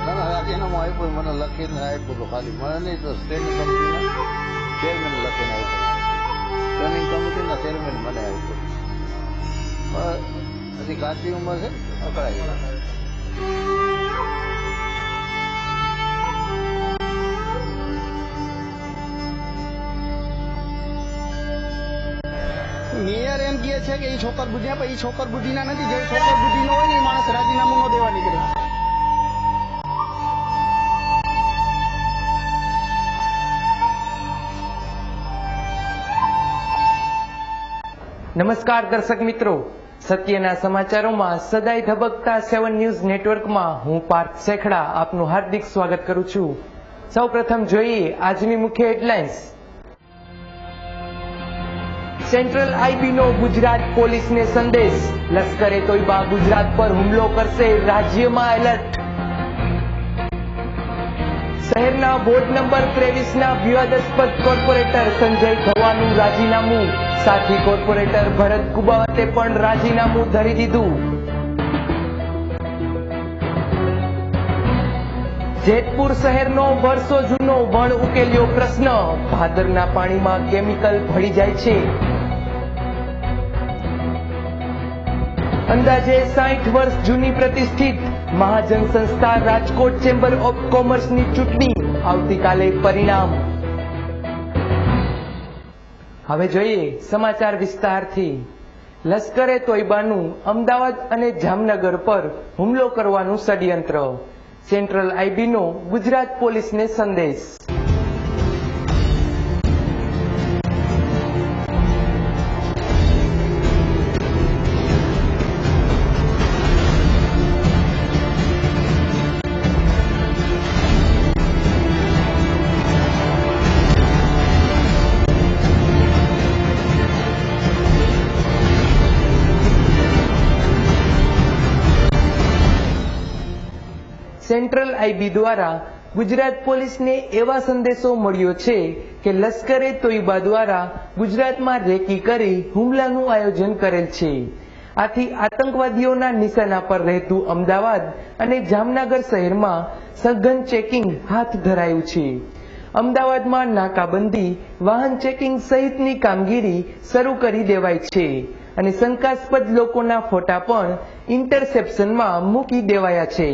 ના ના રાજીનામું આપ્યું મને લખીને આપ્યું ખાલી મને નહીં તો કમિટીના ચેરમેન લખીને આપ્યું સ્ટેન્ડિંગ કમિટીના ચેરમેન મને આપ્યું કાચી ઉંમર છે અકળાઈ મેયર એમ કહે છે કે એ છોકર બુદ્ધિયા પણ એ છોકર બુદ્ધિના નથી. જે છોકર બુદ્ધિનો હોય ને માણસ રાજીનામું ન દેવા નીકળે. નમસ્કાર દર્શક મિત્રો. સત્યના સમાચારોમાં સદાય ધબકતા સેવન ન્યૂઝ નેટવર્કમાં હું પાર્થ શેખડા આપનું હાર્દિક સ્વાગત કરું છું. સૌ પ્રથમ જોઈએ આજની મુખ્ય હેડલાઇન્સ. સેન્ટ્રલ આઈબીનો ગુજરાત પોલીસને સંદેશ. લશ્કરે તોયબા ગુજરાત પર હુમલો કરશે રાજ્યમાં એલર્ટ. શહેરના વોર્ડ નંબર ત્રેવીસ ના વિવાદાસ્પદ કોર્પોરેટર સંજય ખવાનું રાજીનામું. સાથી કોર્પોરેટર ભરત કુબાવતે પણ રાજીનામું ધરી દીધું. જેતપુર શહેરનો વર્ષો જૂનો વણ ઉકેલ્યો પ્રશ્ન. ભાદરના પાણીમાં કેમિકલ ભળી જાય છે. અંદાજે સાઠ વર્ષ જૂની પ્રતિષ્ઠિત મહાજન સંસ્થા રાજકોટ ચેમ્બર ઓફ કોમર્સની ચૂંટણી આવતીકાલે પરિણામ. હવે જોઈએ સમાચાર વિસ્તારથી. લશ્કરે તોયબાનું અમદાવાદ અને જામનગર પર હુમલો કરવાનું ષડયંત્ર. સેન્ટ્રલ આઈબીનો ગુજરાત પોલીસને સંદેશ. સેન્ટ્રલ આઈબી દ્વારા ગુજરાત પોલીસને એવા સંદેશો મળ્યો છે કે લશ્કરે તોયબા દ્વારા ગુજરાતમાં રેકી કરી હુમલાનું આયોજન કરેલ છે. આથી આતંકવાદીઓના નિશાના પર રહેતું અમદાવાદ અને જામનગર શહેરમાં સઘન ચેકિંગ હાથ ધરાયું છે. અમદાવાદમાં નાકાબંધી, વાહન ચેકિંગ સહિતની કામગીરી શરૂ કરી દેવાય છે અને શંકાસ્પદ લોકોના ફોટા પણ ઇન્ટરસેપ્શનમાં મૂકી દેવાયા છે.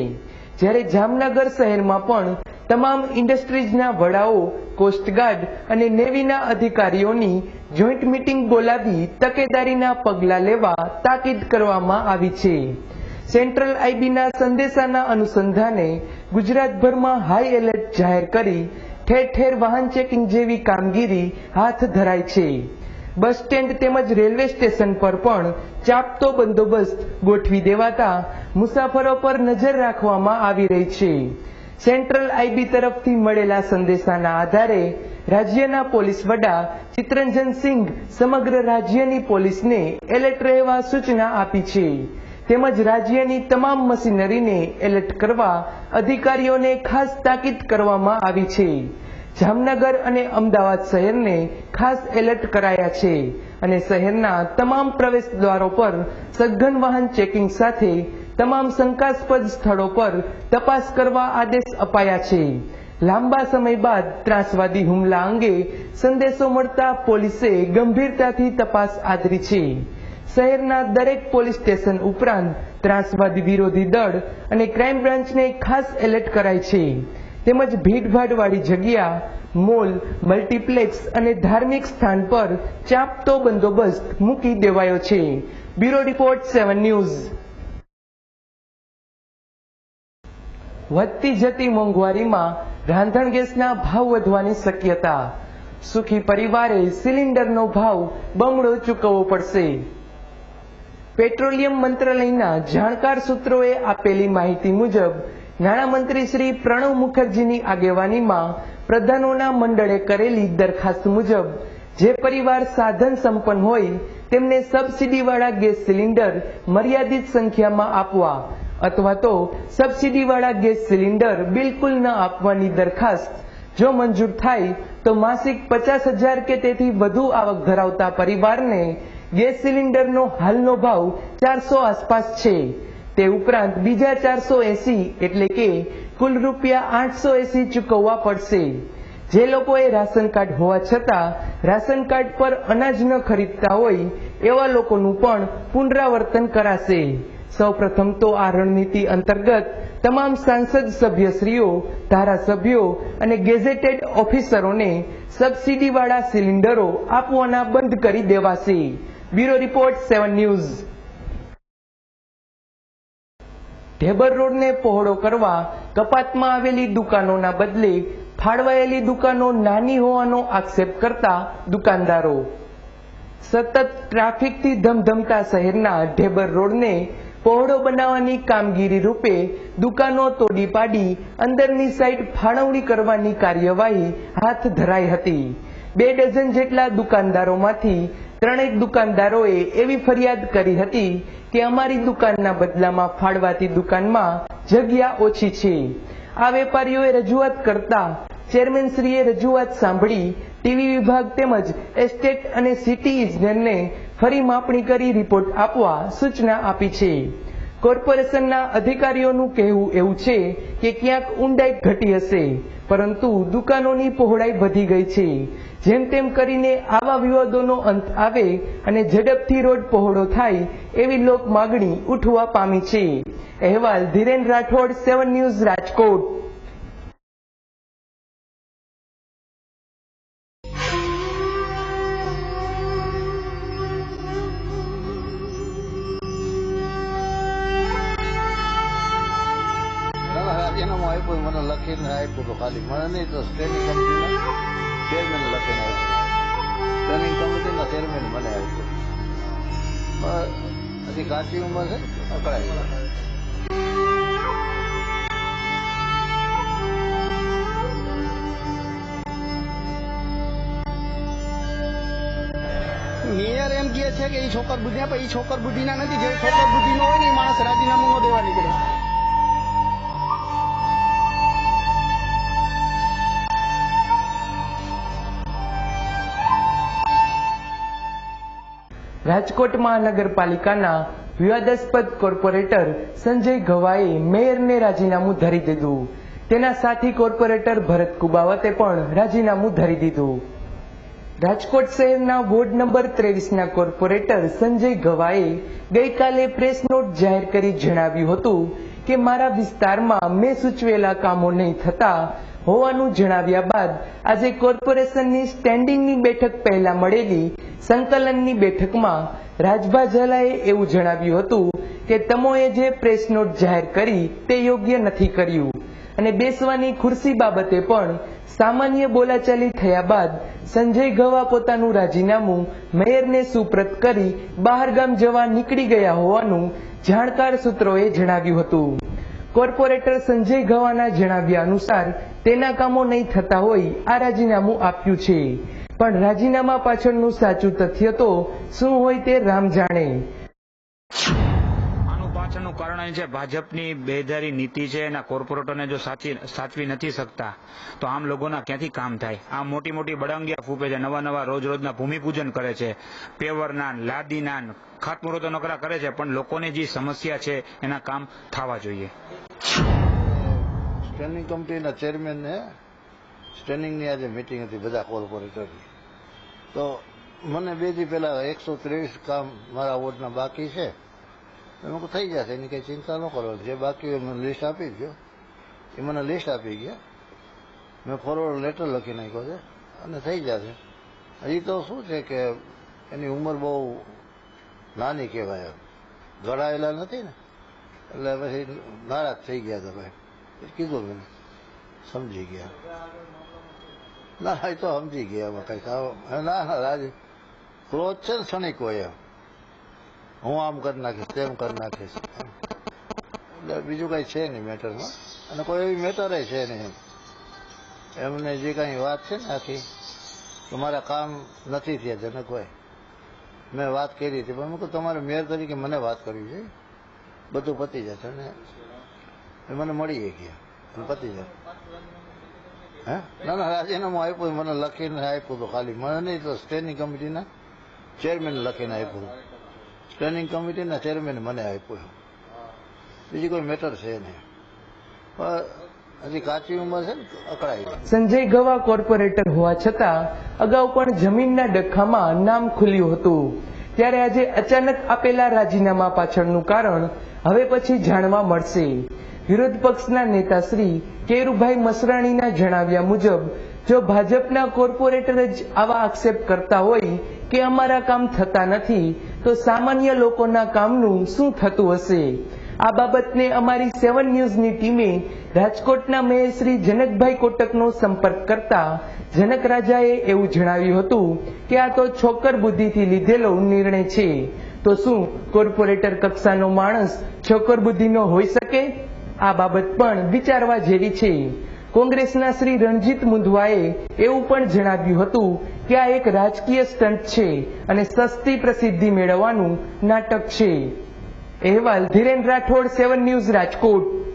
જ્યારે જામનગર શહેરમાં પણ તમામ ઇન્ડસ્ટ્રીઝના વડાઓ કોસ્ટગાર્ડ અને નેવીના અધિકારીઓની જોઈન્ટ મીટિંગ બોલાવી તકેદારીના પગલાં લેવા તાકીદ કરવામાં આવી છે. સેન્ટ્રલ આઈબીના સંદેશાના અનુસંધાને ગુજરાતભરમાં હાઈ એલર્ટ જાહેર કરી ઠેર ઠેર વાહન ચેકિંગ જેવી કામગીરી હાથ ધરાય છે. બસ સ્ટેન્ડ તેમજ રેલવે સ્ટેશન પર પણ ચાપતો બંદોબસ્ત ગોઠવી દેવાતા મુસાફરો પર નજર રાખવામાં આવી રહી છે. સેન્ટ્રલ આઈબી તરફથી મળેલા સંદેશાના આધારે રાજ્યના પોલીસ વડા ચિત્તરંજન સિંઘ સમગ્ર રાજ્યની પોલીસને એલર્ટ રહેવા સૂચના આપી છે. તેમજ રાજ્યની તમામ મશીનરીને એલર્ટ કરવા અધિકારીઓને ખાસ તાકીદ કરવામાં આવી છે. જામનગર અને અમદાવાદ શહેરને ખાસ એલર્ટ કરાયા છે અને શહેરના તમામ પ્રવેશ દ્વારો પર સઘન વાહન ચેકિંગ સાથે તમામ શંકાસ્પદ સ્થળો પર તપાસ કરવા આદેશ અપાયા છે. લાંબા સમય બાદ ત્રાસવાદી હુમલા અંગે સંદેશો મળતા પોલીસે ગંભીરતાથી તપાસ આદરી છે. શહેરના દરેક પોલીસ સ્ટેશન ઉપરાંત ત્રાસવાદી વિરોધી દળ અને ક્રાઇમ બ્રાન્ચને ખાસ એલર્ટ કરાય છે. તેમજ ભીડભાડવાળી જગ્યા, મોલ, મલ્ટીપ્લેક્સ અને ધાર્મિક સ્થાન પર ચાંપતો બંદોબસ્ત મૂકી દેવાયો છે. Bureau report seven news. વધતી જતી મોંઘવારીમાં રાંધણ ગેસના ભાવ વધવાની શક્યતા. સુખી પરિવારે સિલિન્ડરનો ભાવ બમણો ચૂકવવો પડશે. પેટ્રોલિયમ મંત્રાલયના જાણકાર સૂત્રોએ આપેલી માહિતી મુજબ, નાણામંત્રી શ્રી પ્રણવ મુખર્જીની આગેવાનીમાં પ્રધાનોના મંડળે કરેલી દરખાસ્ત મુજબ, જે પરિવાર સાધન સંપન્ન હોય, તેમને સબસિડીવાળા ગેસ સિલિન્ડર મર્યાદિત સંખ્યામાં આપવા અથવા તો સબસિડીવાળા ગેસ સિલિન્ડર બિલકુલ ન આપવાની દરખાસ્ત. જો મંજૂર થાય, તો માસિક પચાસ હજાર કે તેથી વધુ આવક ધરાવતા પરિવારને ગેસ સિલિન્ડરનો હાલનો ભાવ ચારસો આસપાસ છે. તે ઉપરાંત બીજા ચારસો એસી એટલે કે કુલ રૂપિયા આઠસો એસી ચૂકવવા પડશે. જે લોકોએ રાશન કાર્ડ હોવા છતાં રાશન કાર્ડ પર અનાજ ન ખરીદતા હોય, એવા લોકોનું પણ પુનરાવર્તન કરાશે. સૌપ્રથમ તો આ રણનીતિ અંતર્ગત તમામ સાંસદ સભ્યશ્રીઓ, ધારાસભ્યો અને ગેઝેટેડ ઓફિસરોને સબસિડીવાળા સિલિન્ડરો આપવાના બંધ કરી દેવાશે. Bureau report, seven news. Dhebar રોડને પહોળો કરવા કપાતમાં આવેલી દુકાનોના બદલે ફાળવાયેલી દુકાનો નાની હોવાનો આક્ષેપ કરતા દુકાનદારો. સતત ટ્રાફિકથી ધમધમતા શહેરના ઢેબર રોડને પહોળો બનાવવાની કામગીરી રૂપે દુકાનો તોડી પાડી, અંદરની સાઈડ ફાળવણી કરવાની કાર્યવાહી હાથ ધરાઈ હતી. બે ડઝન જેટલા દુકાનદારોમાંથી ત્રણેક દુકાનદારોએ એવી ફરિયાદ કરી હતી કે અમારી દુકાનના બદલામાં ફાળવાતી દુકાનમાં જગ્યા ઓછી છે. આ વેપારીઓએ રજૂઆત કરતા ચેરમેનશ્રીએ રજૂઆત સાંભળી ટીવી વિભાગ તેમજ એસ્ટેટ અને સિટી ઇજનેરને ફરી માપણી કરી રિપોર્ટ આપવા સૂચના આપી છે. કોર્પોરેશનના અધિકારીઓનું કહેવું એવું છે કે ક્યાંક ઊંડાઈ ઘટી હશે, પરંતુ દુકાનોની પહોળાઈ વધી ગઈ છે. જેમ તેમ કરીને આવા વિવાદોનો અંત આવે અને ઝડપથી રોડ પહોળો થાય એવી લોક માગણી ઉઠવા પામી છે. અહેવાલ ધીરેન રાઠોડ, સેવન ન્યૂઝ રાજકોટ. આપ્યું તો ખાલી મને નહીં તો સ્ટેન્ડિંગ કમિટીના ચેરમેન લખીને આપ્યું. સ્ટેન્ડિંગ કમિટીના ચેરમેન મને આપ્યું. હજી કાચી ઉંમર છે, અકળાય મેયર એમ કહે છે કે એ છોકર બુદ્ધિયા પણ એ છોકર બુદ્ધિના નથી, જે છોકર બુદ્ધિનો હોય ને એ માણસ રાજીનામું ન દેવા નીકળે. રાજકોટ મહાનગરપાલિકાના વિવાદાસ્પદ કોર્પોરેટર સંજય ગવાએ મેયરને રાજીનામું ધરી દીધું. તેના સાથી કોર્પોરેટર ભરત કુબાવતે પણ રાજીનામું ધરી દીધું. રાજકોટ શહેરના વોર્ડ નંબર ત્રેવીસના કોર્પોરેટર સંજય ગવાએ ગઈકાલે પ્રેસ નોટ જાહેર કરી જણાવ્યું હતું કે, મારા વિસ્તારમાં મેં સૂચવેલા કામો નહીં થતા હોવાનું જણાવ્યા બાદ આજે કોર્પોરેશનની સ્ટેન્ડિંગની બેઠક પહેલા મળેલી સંકલનની બેઠકમાં રાજભા ઝાલાએ એવું જણાવ્યું હતું કે તમોએ જે પ્રેસ નોટ જાહેર કરી તે યોગ્ય નથી કર્યું. અને બેસવાની ખુરશી બાબતે પણ સામાન્ય બોલાચાલી થયા બાદ સંજય ગવા પોતાનું રાજીનામું મેયરને સુપ્રત કરી બહારગામ જવા નીકળી ગયા હોવાનું જાણકાર સૂત્રોએ જણાવ્યું હતું. કોર્પોરેટર સંજય ગવાના જણાવ્યા અનુસાર, તેના કામો નહીં થતા હોય, આ રાજીનામું આપ્યું છે. પણ રાજીનામા પાછળનું સાચું તથ્ય તો શું હોય તે રામ જાણે. પાછળનું કારણ છે, ભાજપની બેદારી નીતિ છે, એના કોર્પોરેટરને જો સાચી, સાચવી નથી શકતા, તો આમ લોકોના ક્યાંથી કામ થાય? આમ મોટી મોટી બળંગિયા ફૂપે છે, નવા નવા રોજ રોજના ભૂમિપૂજન કરે છે પેવરનાન લાદીનાન ખાતમુહૂર્તો નકરા કરે છે, પણ લોકોને જે સમસ્યા છે, એના કામ થવા જોઈએ. સ્ટેન્ડિંગ કમિટીના ચેરમેનને સ્ટેન્ડિંગની આજે મિટિંગ હતી, બધા કોર્પોરેટરની તો મને બે દી પહેલા એકસો ત્રેવીસ કામ મારા વોર્ડના બાકી છે. એમાં થઈ જશે, એની કંઈ ચિંતા ન કરો. જે બાકી મને લિસ્ટ આપી દો એ મને લિસ્ટ આપી ગયા. મેં ફોરવર્ડ લેટર લખી નાખ્યો છે, અને થઈ જશે. હજી તો શું છે કે એની ઉંમર બહુ નાની કહેવાય. ઘડાયેલા નથી ને. એટલે પછી નારાજ થઈ ગયા તમે. કીધું મેં. સમજી ગયા. ના, એ તો સમજી ગયા એમાં કંઈક. ના રાજ. ક્રોધ છે ને ક્ષણિક હોય એમ હું આમ કરી નાખીશ, તેમ કરી નાખીશ. એટલે બીજું કઈ છે નહીં મેટરમાં. અને કોઈ એવી મેટર છે નહીં એમ. એમને જે કઈ વાત છે ને આખી તમારા મારા કામ નથી થયા જનક હોય મેં વાત કરી હતી, પણ મેં તમારે મેયર તરીકે મને વાત કરવી છે. બધું પતી જશે ને? મને મળી ગયા પતી જશે. ના ના, રાજીનામું આપ્યું, મને લખીને આપ્યું હતું ખાલી. મને નહીં તો સ્ટેન્ડિંગ કમિટીના ચેરમેન લખીને આપ્યું. સ્ટેન્ડિંગ કમિટીના ચેરમેન મને આપ્યું. બીજી કોઈ મેટર છે નહીં. હજી કાચી ઉંમર છે ને અકળાઈ સંજય ગવા કોર્પોરેટર હોવા છતાં અગાઉ પણ જમીનના ડખામાં નામ ખુલ્યું હતું. ત્યારે આજે અચાનક આપેલા રાજીનામા પાછળનું કારણ હવે પછી જાણવા મળશે. વિરોધ પક્ષના નેતા શ્રી કેરુભાઈ મસરાણીના જણાવ્યા મુજબ, જો ભાજપના કોર્પોરેટર જ આવા આક્ષેપ કરતા હોય કે અમારા કામ થતા નથી, તો સામાન્ય લોકોના કામનું શું થતું હશે? આ બાબતને અમારી સેવન ન્યૂઝની ટીમે રાજકોટના મેયર શ્રી જનકભાઈ કોટકનો સંપર્ક કરતા જનક રાજાએ એવું જણાવ્યું હતું કે આ તો છોકર બુદ્ધિથી લીધેલો નિર્ણય છે. તો શું કોર્પોરેટર કક્ષાનો માણસ છોકર બુદ્ધિનો હોઈ શકે? આ બાબત પણ વિચારવા જેવી છે. કોંગ્રેસના શ્રી રણજીત મુંધવાએ એવું પણ જણાવ્યું હતું કે આ એક રાજકીય સ્ટન્ટ છે અને સસ્તી પ્રસિદ્ધિ મેળવવાનું નાટક છે. અહેવાલ Dhiren Rathod, seven news Rajkot Rajkot.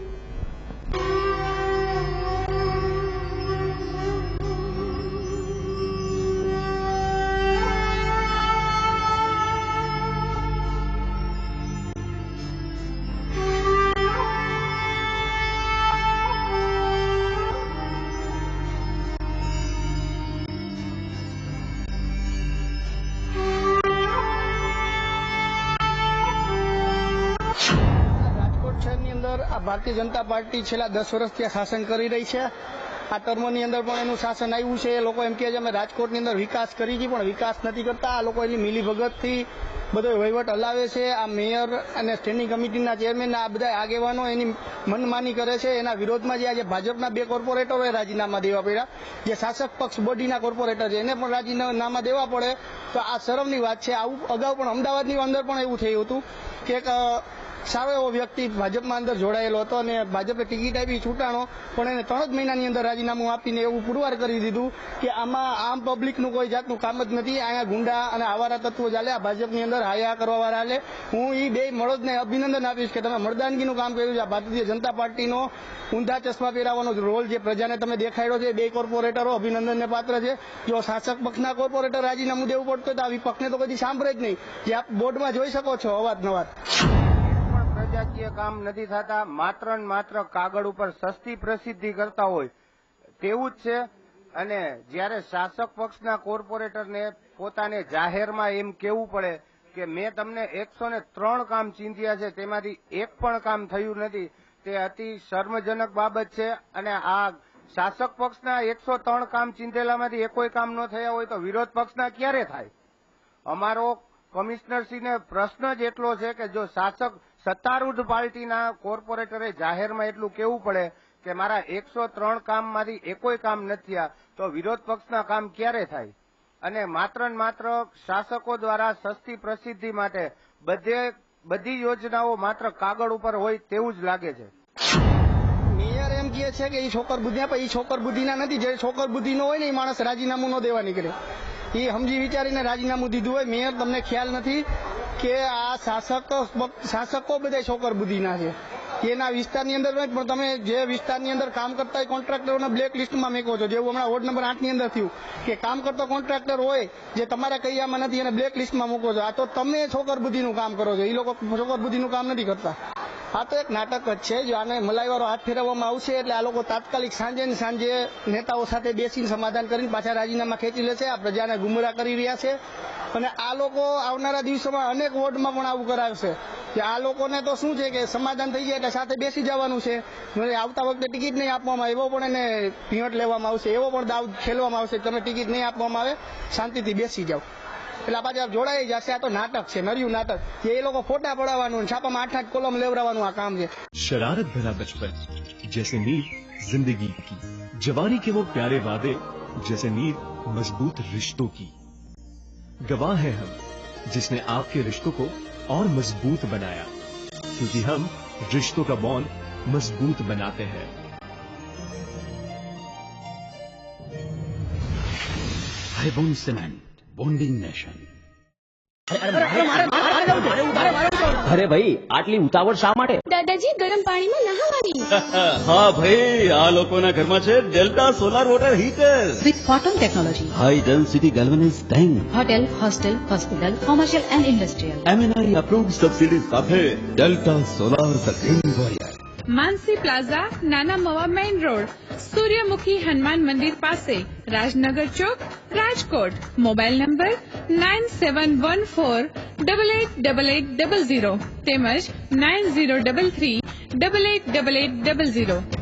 Bharatiya Janata party છેલ્લા દસ વર્ષથી શાસન કરી રહી છે. આ ટર્મની અંદર પણ એનું શાસન આવ્યું છે. એ લોકો એમ કહે છે, અમે રાજકોટની અંદર વિકાસ કરી છે પણ વિકાસ નથી કરતા. આ લોકો એની મિલીભગતથી બધો વહીવટ હલાવે છે. આ મેયર અને સ્ટેન્ડિંગ કમિટીના ચેરમેન આ બધા આગેવાનો એની મનમાની કરે છે. એના વિરોધમાં જે આજે ભાજપના બે કોર્પોરેટરોએ રાજીનામા દેવા પડ્યા, જે શાસક પક્ષ બોડીના કોર્પોરેટર છે, એને પણ રાજીનામા દેવા પડે. તો આ શરમની વાત છે. આવું અગાઉ પણ અમદાવાદની અંદર પણ એવું થયું હતું કે સારો એવો વ્યક્તિ ભાજપમાં અંદર જોડાયેલો હતો અને ભાજપે ટિકિટ આપી છૂટાણો પણ એને ત્રણ જ મહિનાની અંદર રાજીનામું આપીને એવું પુરવાર કરી દીધું કે આમાં આમ પબ્લિકનું કોઈ જાતનું કામ જ નથી. અહીંયા ગુંડા અને આવારા તત્વો ચાલે આ ભાજપની અંદર હાયા કરવા વાળા હાલે. હું એ બે મળદને અભિનંદન આપીશ કે તમે મળદાનગીનું કામ કર્યું છે. ભારતીય જનતા પાર્ટીનો ઊંધા ચશ્મા પહેરાવાનો રોલ જે પ્રજાને તમે દેખાડ્યો છે, બે કોર્પોરેટરો અભિનંદનને પાત્ર છે. જો શાસક પક્ષના કોર્પોરેટર રાજીનામું દેવું પડતું તો આ વિપક્ષને તો કદી સાંભળે જ નહીં. જે આપ બોર્ડમાં જોઈ શકો છો અવાજ નવાજ કામ નથી થતા, માત્ર ને માત્ર કાગળ ઉપર સસ્તી પ્રસિદ્ધિ કરતા હોય, તેવું જ છે. અને જ્યારે શાસક પક્ષના કોર્પોરેટરને પોતાને જાહેરમાં એમ કેવું પડે કે મેં તમને એકસો ને ત્રણ કામ ચીંધ્યા છે, તેમાંથી એક પણ કામ થયું નથી, તે અતિ શર્મજનક બાબત છે. અને આ શાસક પક્ષના એકસો ત્રણ કામ ચીંધેલામાંથી એકોય કામ ન થયા હોય તો વિરોધ પક્ષના ક્યારે થાય? અમારો કમિશનરશ્રીને પ્રશ્ન જ એટલો છે કે જો શાસક સત્તારૂઢ પાર્ટીના કોર્પોરેટરે જાહેરમાં એટલું કેવું પડે કે મારા એકસો ત્રણ કામમાંથી એકોય કામ નથી થયા તો વિરોધ પક્ષના કામ ક્યારે થાય? અને માત્ર ને માત્ર શાસકો દ્વારા સસ્તી પ્રસિદ્ધિ માટે બધે, બધી યોજનાઓ માત્ર કાગળ ઉપર હોય તેવું જ લાગે છે. મેયર એમ છે કે એ છોકર બુદ્ધિ પણ એ છોકર બુદ્ધિના નથી. જે છોકર બુદ્ધિ નો હોય ને, એ માણસ રાજીનામું ન દેવા નીકળે. એ સમજી વિચારીને રાજીનામું દીધું હોય. મેયર, તમને ખ્યાલ નથી કે આ શાસક, શાસકો બધા છોકર બુદ્ધિના છે. એના વિસ્તારની અંદર પણ તમે જે વિસ્તારની અંદર કામ કરતા હોય, કોન્ટ્રાક્ટરોને બ્લેક લિસ્ટમાં મેકો છો. જેવું હમણાં વોર્ડ નંબર આઠની અંદર થયું કે કામ કરતો કોન્ટ્રાક્ટર હોય, જે તમારા કૈયામાં નથી, એને બ્લેક લિસ્ટમાં મૂકો છો. આ તો તમે છોકર બુદ્ધિનું કામ કરો છો. એ લોકો છોકર બુદ્ધિનું કામ નથી કરતા. આ તો એક નાટક જ છે, જો આને મલાઈવાળો હાથ ફેરવવામાં આવશે એટલે આ લોકો તાત્કાલિક સાંજે ને સાંજે નેતાઓ સાથે બેસીને સમાધાન કરીને પાછા રાજીનામા ખેંચી લેશે, આ પ્રજાને ગુમરા કરી રહ્યા છે. અને આ લોકો આવનારા દિવસોમાં અનેક વોર્ડમાં પણ આવું કરાવશે કે આ લોકોને તો શું છે કે સમાધાન થઈ જાય એટલે સાથે બેસી જવાનું છે. આવતા વખતે ટિકિટ નહીં આપવામાં એવો પણ એને પીવટ લેવામાં આવશે, એવો પણ દાવ ખેલવામાં આવશે તમે ટિકિટ નહીં આપવામાં આવે, શાંતિથી બેસી જાઓ. એટલે આ પાછા જોડાઈ જશે આ તો નાટક છે નર્યું નાટક કે એ લોકો ફોટા પડાવવાનું અને છાપામાં આઠ આઠ કોલમ લેવડાવવાનું આ કામ છે शरारत भरा बचपन जैसे नींद जिंदगी की जवानी के वो प्यारे वादे जैसे नींद मजबूत रिश्तों की गवाह हैं हम जिसने आपके रिश्तों को और मजबूत बनाया क्योंकि हम रिश्तों का बॉन्ड मजबूत बनाते हैं Ibon Cement, bonding nation. મારે મારે અરે ભાઈ આટલી ઉતાવળ શા માટે? દાદાજી ગરમ પાણીમાં નહાવાની. હા ભાઈ આ લોકોના ઘરમાં છે Delta solar water heater. With cotton technology high density galvanise tank hotel hostel hospital commercial and industrial MNRE approved subsidies સાથે Delta solar the green warrior Mansi plaza, Nana Mava main road, Suryamukhi Hanuman મંદિર પાસે, રાજનગર ચોક, Rajkot. Mobile number nine seven one four double eight double eight double zero તેમજ nine zero double three double eight double eight double zero.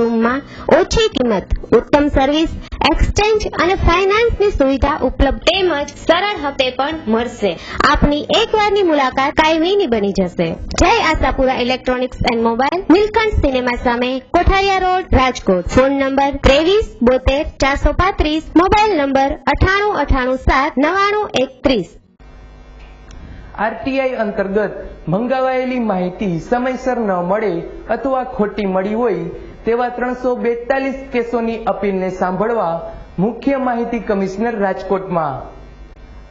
શોરૂમમાં ઓછી કિંમત, ઉત્તમ service exchange અને ફાઇનાન્સની સુવિધા ઉપલબ્ધ તેમજ સરળ હપ્તે પણ મળશે. આપની એકવારની મુલાકાત કાયમીની બની જશે. Jai Ashapura electronics and mobile Neelkanth cinema સામે Kothariya road, Rajkot. Phone number ત્રેવીસ બોતેર ચારસો પાંત્રીસ મોબાઈલ નંબર અઠાણું અઠાણું સાત નવાણું એકત્રીસ. આરટીઆઈ અંતર્ગત મંગાવાયેલી માહિતી સમયસર ન મળે અથવા ખોટી મળી હોય તેવા ત્રણસો બેતાલીસ કેસોની અપીલને સાંભળવા મુખ્ય માહિતી કમિશનર રાજકોટમાં.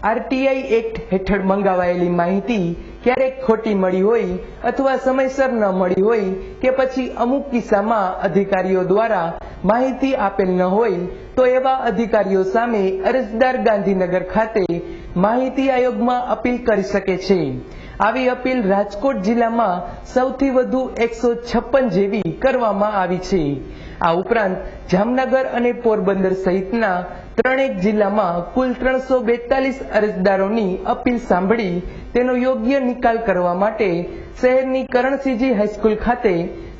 આરટીઆઈ એક્ટ હેઠળ મંગાવાયેલી માહિતી ક્યારેક ખોટી મળી હોય અથવા સમયસર ન મળી હોય કે પછી અમુક કિસ્સામાં અધિકારીઓ દ્વારા માહિતી આપેલ ન હોય તો એવા અધિકારીઓ સામે અરજદાર ગાંધીનગર ખાતે માહિતી આયોગમાં અપીલ કરી શકે છે. આવી અપીલ રાજકોટ જિલ્લામાં સૌથી વધુ એકસો જેવી કરવામાં આવી છે. આ ઉપરાંત જામનગર અને પોરબંદર સહિતના ત્રણેક જિલ્લામાં કુલ ત્રણસો બેતાલીસ અરજદારોની અપીલ સાંભળી તેનો યોગ્ય નિકાલ કરવા માટે શહેરની કરણસીજી હાઈસ્કૂલ ખાતે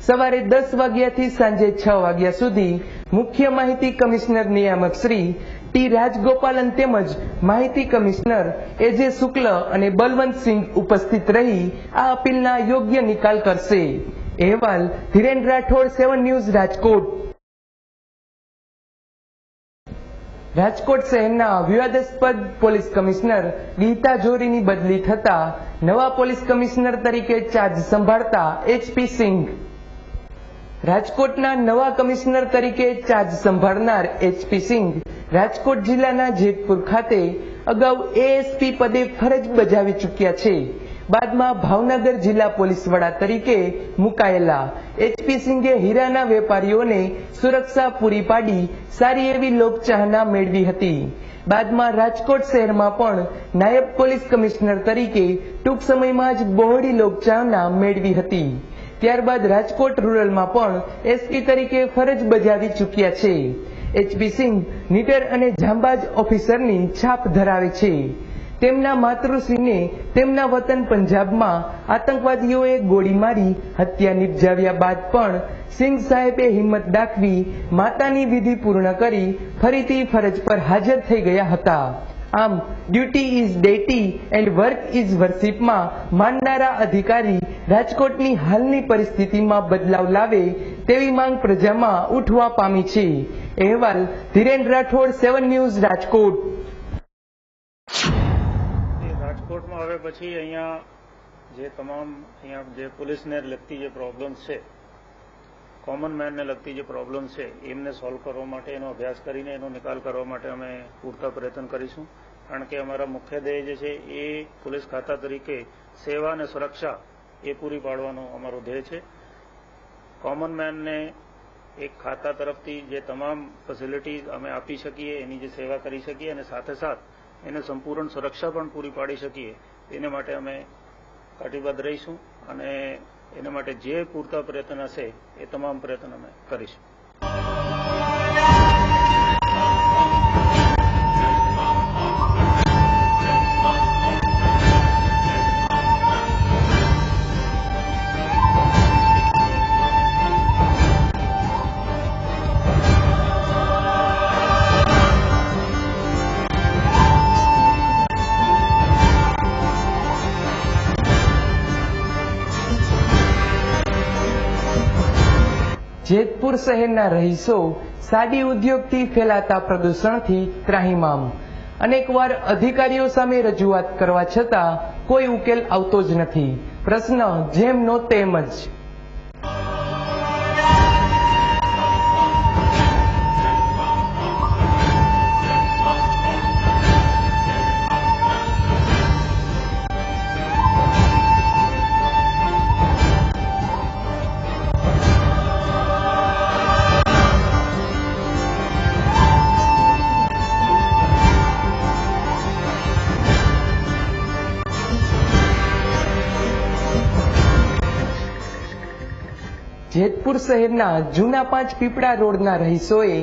સવારે દસ વાગ્યાથી સાંજે છ વાગ્યા સુધી મુખ્ય માહિતી કમિશનર નિયામક શ્રી ટી રાજગોપાલન તેમજ માહિતી કમિશનર એજે શુક્લ અને બલવંતસિંહ ઉપસ્થિત રહી આ અપીલના યોગ્ય નિકાલ કરશે. અહેવાલ ધીરેન રાઠોડ, સેવન ન્યૂઝ, રાજકોટ. રાજકોટ શહેરના વિવાદાસ્પદ પોલીસ કમિશનર ગીતા જોરીની બદલી થતા નવા પોલીસ કમિશનર તરીકે ચાર્જ સંભાળતા એચપી સિંઘ રાજકોટના નવા કમિશનર તરીકે ચાર્જ સંભાળનાર એચપી સિંઘ રાજકોટ જિલ્લાના જેતપુર ખાતે અગાઉ એએસપી પદે ફરજ બજાવી ચૂક્યા છે. બાદમાં ભાવનગર જિલ્લા પોલીસ વડા તરીકે મુકાયેલા એચપી સિંઘે હીરાના વેપારીઓને સુરક્ષા પૂરી પાડી સારી એવી લોકચાહના મેળવી હતી. બાદમાં રાજકોટ શહેરમાં પણ નાયબ પોલીસ કમિશનર તરીકે ટૂંક સમયમાં જ બહોળી લોકચાહના મેળવી હતી. ત્યારબાદ રાજકોટ રૂરલમાં પણ એસપી તરીકે ફરજ બજાવી ચૂક્યા છે. એચપી સિંહ નીટર અને જાંબાજ ઓફિસરની છાપ ધરાવે છે. તેમના માતૃશ્રીને તેમના વતન પંજાબમાં આતંકવાદીઓએ ગોળી મારી હત્યા નિપજાવ્યા બાદ પણ સિંઘ સાહેબે હિંમત દાખવી માતાની વિધિ પૂર્ણ કરી ફરીથી ફરજ પર હાજર થઈ ગયા હતા. આમ duty is deity and work is વર્શિપમાં માનનારા અધિકારી રાજકોટની હાલની પરિસ્થિતિમાં બદલાવ લાવે તેવી માંગ પ્રજામાં ઉઠવા પામી છે. અહેવાલ ધીરેન્દ્ર રાઠોડ, સેવન ન્યૂઝ રાજકોટ. રાજકોટમાં હવે પછી અહીંયા જે તમામ, અહીંયા જે પોલીસને લગતી જે પ્રોબ્લેમ છે કોમન મેનને લગતી જે પ્રોબ્લેમ છે, એમને સોલ્વ કરવા માટે, એનો અભ્યાસ કરીને, એનો નિકાલ કરવા માટે અમે પૂરતા પ્રયત્ન કરીશું. કારણ કે અમારા મુખ્ય ધ્યેય જે છે, એ પોલીસ ખાતા તરીકે સેવા અને સુરક્ષા એ પૂરી પાડવાનો અમારો ધ્યેય છે. કોમન મેનને એક ખાતા તરફથી જે તમામ ફેસિલિટીઝ અમે આપી શકીએ, એની જે સેવા કરી શકીએ અને સાથે સાથ એને સંપૂર્ણ સુરક્ષા પણ પૂરી પાડી શકીએ, એને માટે અમે કટિબદ્ધ રહીશું અને એના માટે જે પૂરતા પ્રયત્ન હશે એ તમામ પ્રયત્ન અમે કરીશું. જેતપુર શહેરના રહીશો સાડી ઉદ્યોગથી ફેલાતા પ્રદૂષણથી ત્રાહિમામ. અનેકવાર અધિકારીઓ સામે રજૂઆત કરવા છતાં કોઈ ઉકેલ આવતો જ નથી. પ્રશ્ન જેમનો તેમ જ. જેતપુર શહેરના જૂના પાંચ પીપળા રોડના રહીશોએ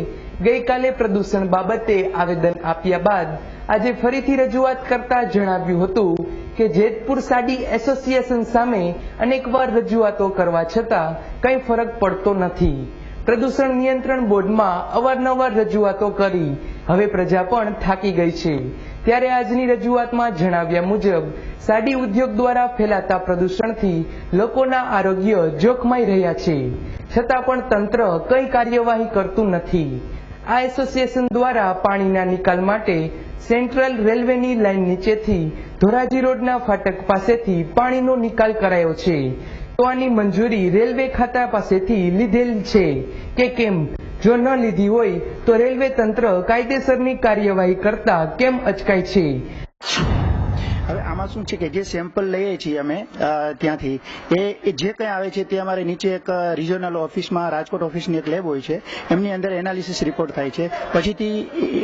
ગઈકાલે પ્રદૂષણ બાબતે આવેદન આપ્યા બાદ આજે ફરીથી રજૂઆત કરતા જણાવ્યું હતું કે જેતપુર સાડી એસોસિએશન સામે અનેકવાર રજૂઆતો કરવા છતાં કંઈ ફરક પડતો નથી. પ્રદૂષણ નિયંત્રણ બોર્ડમાં અવારનવાર રજૂઆતો કરી હવે પ્રજા પણ થાકી ગઈ છે. ત્યારે આજની રજૂઆતમાં જણાવ્યા મુજબ, સાડી ઉદ્યોગ દ્વારા ફેલાતા પ્રદૂષણથી લોકોના આરોગ્ય જોખમાઈ રહ્યા છે. છતાં પણ તંત્ર કઈ કાર્યવાહી કરતું નથી. આ એસોસિએશન દ્વારા પાણીના નિકાલ માટે સેન્ટ્રલ રેલવેની લાઇન નીચેથી ધોરાજી રોડના ફાટક પાસેથી પાણીનો નિકાલ કરાયો છે. તો આની મંજૂરી રેલવે ખાતા પાસેથી લીધેલ છે કે કેમ? જો ન લીધી હોય તો રેલવે તંત્ર કાયદેસરની કાર્યવાહી કરતા કેમ અચકાય છે? હવે આમાં શું છે કે જે સેમ્પલ લઈએ છીએ અમે ત્યાંથી, એ જે કંઈ આવે છે તે અમારે નીચે એક રિજનલ ઓફિસમાં રાજકોટ ઓફિસની એક લેબ હોય છે. એમની અંદર એનાલિસિસ રિપોર્ટ થાય છે. પછીથી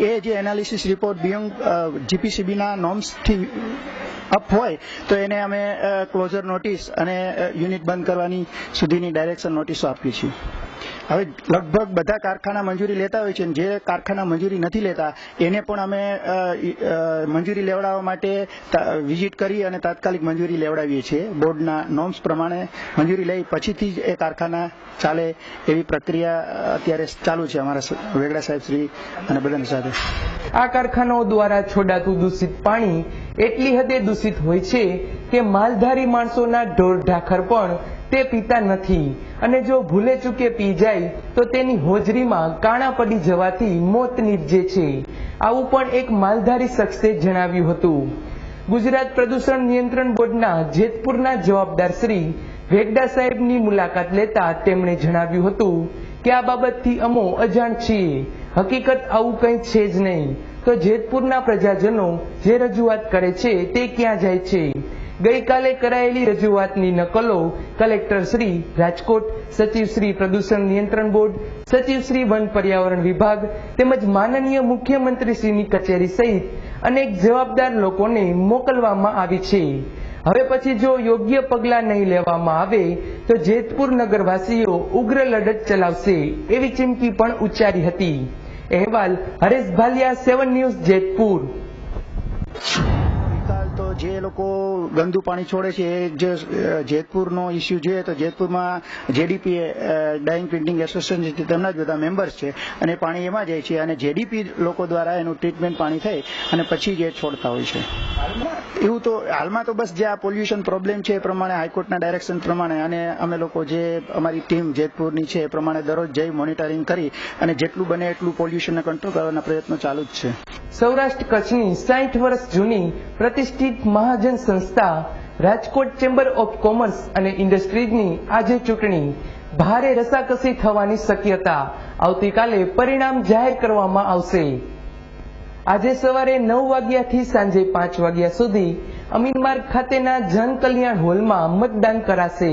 એ જે એનાલિસિસ રિપોર્ટ બિયોંગ જીપીસીબીના નોર્મ્સથી અપ હોય, તો એને અમે ક્લોઝર નોટિસ અને યુનિટ બંધ કરવાની સુધીની ડાયરેક્શન નોટિસો આપીએ છીએ. હવે લગભગ બધા કારખાના મંજૂરી લેતા હોય છે જે કારખાના મંજૂરી નથી લેતા, એને પણ અમે મંજૂરી લેવડાવવા માટે વિઝિટ કરી અને તાત્કાલિક મંજૂરી લેવડાવીએ છીએ. બોર્ડના નોર્મ્સ પ્રમાણે મંજૂરી લઈ પછીથી જ એ કારખાના ચાલે એવી પ્રક્રિયા અત્યારે ચાલુ છે અમારા વેગડા સાહેબ શ્રી અને બધાની સાથે. આ કારખાનાઓ દ્વારા છોડાતું દૂષિત પાણી એટલી હદે દૂષિત હોય છે કે માલધારી માણસોના ઢોર ઢાખર પણ તે પીતા નથી. અને જો ભૂલે ચૂકે પી જાય, તો તેની હોજરીમાં કાણા પડી જવાથી મોત નીપજે છે. આવું પણ એક માલધારી શખ્સે જણાવ્યું હતું. ગુજરાત પ્રદૂષણ નિયંત્રણ બોર્ડના જેતપુરના જવાબદાર શ્રી વેગડા સાહેબની મુલાકાત લેતા તેમણે જણાવ્યું હતું કે આ બાબતથી અમો અજાણ છીએ. હકીકત આવું કંઈ છે જ નહીં. તો જેતપુરના પ્રજાજનો જે રજૂઆત કરે છે તે ક્યાં જાય છે? ગઈકાલે કરાયેલી રજૂઆતની નકલો કલેક્ટર શ્રી રાજકોટ, સચિવ શ્રી પ્રદૂષણ નિયંત્રણ બોર્ડ, સચિવ શ્રી વન પર્યાવરણ વિભાગ તેમજ માનનીય મુખ્યમંત્રીશ્રીની કચેરી સહિત અનેક જવાબદાર લોકોને મોકલવામાં આવી છે. હવે પછી જો યોગ્ય પગલાં નહીં લેવામાં આવે, તો જેતપુર નગરવાસીઓ ઉગ્ર લડત ચલાવશે એવી ચીમકી પણ ઉચ્ચારી હતી. અહેવાલ હરેશ ભાલિયા, સેવન ન્યૂઝ જેતપુર. જે લોકો ગંદુ પાણી છોડે છે, એ જે જેતપુરનો ઇસ્યુ જોઈએ તો જેતપુરમાં જેડીપી ડાઇંગ પ્રિન્ટિંગ એસોસિએશન છે તેમના જ બધા મેમ્બર્સ છે અને પાણી એમાં જાય છે અને જેડીપી લોકો દ્વારા એનું ટ્રીટમેન્ટ પાણી થઈ અને પછી જે છોડતા હોય છે. એવું તો, હાલમાં તો બસ જે આ પોલ્યુશન પ્રોબ્લેમ છે એ પ્રમાણે હાઈકોર્ટના ડાયરેક્શન પ્રમાણે અને અમે લોકો જે અમારી ટીમ જેતપુરની છે એ પ્રમાણે દરરોજ જઈ મોનિટરિંગ કરી અને જેટલું બને એટલું પોલ્યુશનને કંટ્રોલ કરવાના પ્રયત્નો ચાલુ જ છે. સૌરાષ્ટ્ર કચ્છની સાઠ વર્ષ જૂની પ્રતિષ્ઠિત મહાજન સંસ્થા, રાજકોટ ચેમ્બર ઓફ કોમર્સ અને ઇન્ડસ્ટ્રીઝની આજે ચૂંટણી ભારે રસાકસી થવાની શક્યતા આવતીકાલે પરિણામ જાહેર કરવામાં આવશે. આજે સવારે નવ વાગ્યાથી સાંજે પાંચ વાગ્યા સુધી અમીનમાર્ગ ખાતેના જન કલ્યાણ હોલમાં મતદાન કરાશે.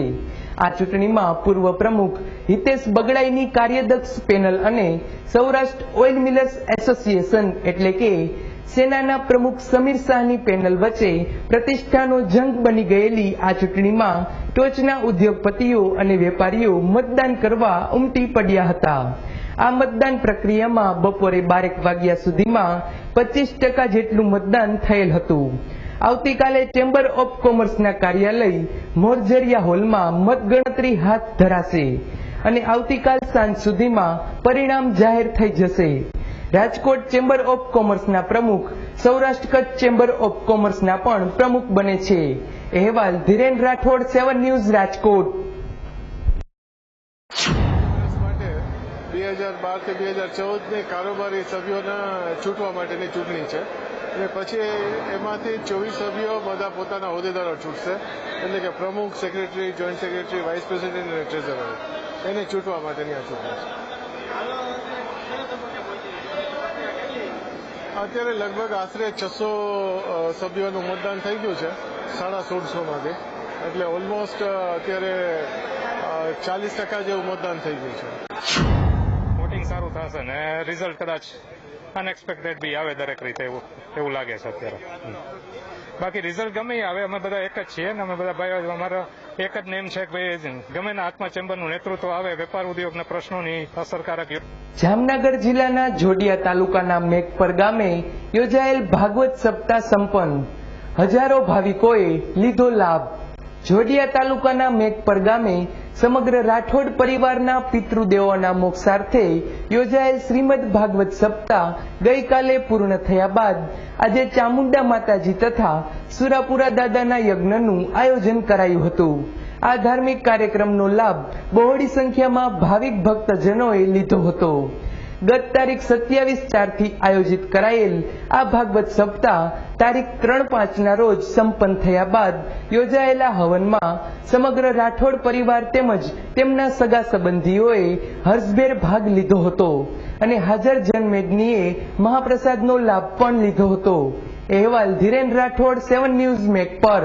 આ ચૂંટણીમાં પૂર્વ પ્રમુખ હિતેશ બગડાઈની કાર્યદક્ષ પેનલ અને સૌરાષ્ટ્ર ઓઇલ મિલર્સ એસોસિએશન એટલે કે સેનાના પ્રમુખ સમીર શાહની પેનલ વચ્ચે પ્રતિષ્ઠાનો જંગ બની ગયેલી આ ચૂંટણીમાં ટોચના ઉદ્યોગપતિઓ અને વેપારીઓ મતદાન કરવા ઉમટી પડ્યા હતા. આ મતદાન પ્રક્રિયામાં બપોરે બારેક વાગ્યા સુધીમાં પચીસ ટકા જેટલું મતદાન થયેલ હતું. આવતીકાલે ચેમ્બર ઓફ કોમર્સના કાર્યાલય મોરજરિયા હોલમાં મતગણતરી હાથ ધરાશે અને આવતીકાલ સાંજ સુધીમાં પરિણામ જાહેર થઈ જશે. રાજકોટ ચેમ્બર ઓફ કોમર્સના પ્રમુખ સૌરાષ્ટ્ર કચ્છ ચેમ્બર ઓફ કોમર્સના પણ પ્રમુખ બને છે. અહેવાલ ધીરેન રાઠોડ, સેવન ન્યૂઝ રાજકોટ. બે હજાર બારથી બે હજાર ચૌદની કારોબારી સભ્યોના ચૂંટવા માટેની ચૂંટણી છે. અને પછી એમાંથી ચોવીસ સભ્યો બધા પોતાના હોદ્દેદારો ચૂંટશે. એટલે કે પ્રમુખ, secretary, joint secretary, vice president અને ટ્રેઝરર. એને ચૂંટવા માટેની આ ચૂંટણી છે. અત્યારે લગભગ આશરે છસો સભ્યોનું મતદાન થઈ ગયું છે, સાડા સોળસોમાંથી એટલે ઓલમોસ્ટ અત્યારે ચાલીસ ટકા જેવું મતદાન થઈ ગયું છે. વોટિંગ સારું થશે ને? રિઝલ્ટ કદાચ અનએક્સપેક્ટેડ બી આવે દરેક રીતે એવું એવું લાગે છે અત્યારે. બાકી રિઝલ્ટ ગમે આવે. અમે બધા એક જ છીએ અને અમે બધા ભાઈઓ, અમારા એક જ નેમ છે કે ભાઈ ગમે ના આત્મા ચેમ્બરનું નેતૃત્વ આવે, વેપાર ઉદ્યોગના પ્રશ્નોની અસરકારક જામનગર જિલ્લાના જોડિયા તાલુકાના મેઘપર ગામે યોજાયેલ ભાગવત સપ્તાહ સંપન્ન. હજારો ભાવિકોએ લીધો લાભ. જોડિયા તાલુકાના મેઘપર ગામે સમગ્ર રાઠોડ પરિવારના પિતૃદેવોના મોક્ષાર્થે યોજાયેલ શ્રીમદ ભાગવત સપ્તાહ ગઈકાલે પૂર્ણ થયા બાદ આજે ચામુંડા માતાજી તથા સુરાપુરા દાદાના યજ્ઞનું આયોજન કરાયું હતું. આ ધાર્મિક કાર્યક્રમનો લાભ બહોળી સંખ્યામાં ભાવિક ભક્તજનોએ લીધો હતો. ગત તારીખ સત્યાવીસ ચારથી આયોજિત કરાયેલ આ ભાગવત સપ્તાહ તારીખ ત્રણ પાંચના રોજ સંપન્ન થયા બાદ યોજાયેલા હવનમાં સમગ્ર રાઠોડ પરિવાર તેમજ તેમના સગા સંબંધીઓએ હર્ષભેર ભાગ લીધો હતો અને હાજર જનમેદનીએ મહાપ્રસાદનો લાભ પણ લીધો હતો. અહેવાલ ધીરેન રાઠોડ, સેવન ન્યૂઝ મેક પર.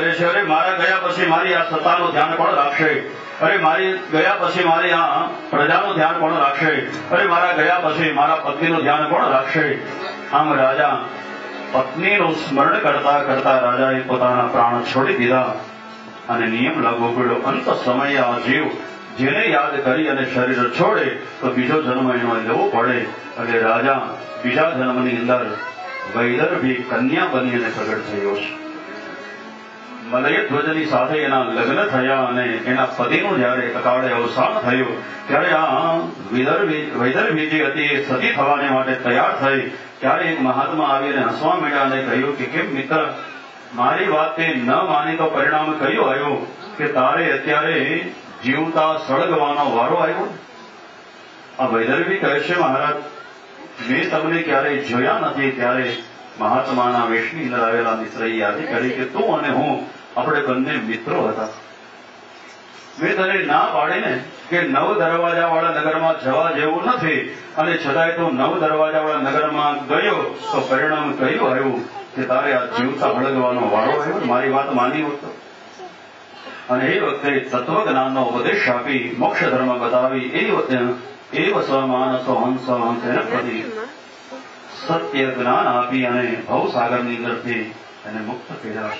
કરે છે, અરે મારા ગયા પછી મારી આ સત્તાનું ધ્યાન કોણ રાખશે? અરે મારી ગયા પછી મારી આ પ્રજાનું ધ્યાન કોણ રાખશે? અરે મારા ગયા પછી મારા પત્નીનું ધ્યાન કોણ રાખશે? આમ રાજા પત્નીનું સ્મરણ કરતા કરતા રાજાએ પોતાના પ્રાણ છોડી દીધા અને નિયમ લાગુ પડ્યો. અંત સમયે આ જીવ જેને યાદ કરી અને શરીર છોડે, તો બીજો જન્મ એનો લેવો પડે. એટલે રાજા બીજા જન્મની અંદર વૈદર્ભી કન્યા બની અને પ્રગટ થયો. છે મલય ધ્વજની સાથે એના લગ્ન થયા અને એના પતિનું જયારે અકાળે અવસાન થયું, ત્યારે આ વિદર્ભી હતી એ સતી થવાને માટે તૈયાર થઈ. ત્યારે એક મહાત્મા આવીને હસવા માંડ્યા અને કહ્યું કે, કેમ મિત્ર, મારી વાત તે ન માની તો પરિણામ કયું આવ્યું? કે તારે અત્યારે જીવતા સળગવાનો વારો આવ્યો? આ વૈદર્ભી કહે છે, મહારાજ, મેં તમને ક્યારેય જોયા નથી, ત્યારે મહાત્માના વેશની અંદર આવેલા મિત્રએ યાદ કરી કે તું અને હું આપણે બંને મિત્રો હતા. મેં તને ના પાડીને કે નવ દરવાજાવાળા નગરમાં જવા જેવું નથી અને છતાંય તું નવ દરવાજાવાળા નગરમાં ગયો તો પરિણામ કયું આવ્યું કે તારે આ જીવતા હળગવાનો વારો આવ્યો. મારી વાત માની હોતો અને એ વખતે તત્વજ્ઞાનનો ઉપદેશ આપી મોક્ષ ધર્મ બતાવી. એ વખતે એવ સ્વમાનસો હંસ હંસેન પ્રતિ. સત્ય જ્ઞાન આપી અને ભવસાગરની અંદરથી એને મુક્ત કર્યા.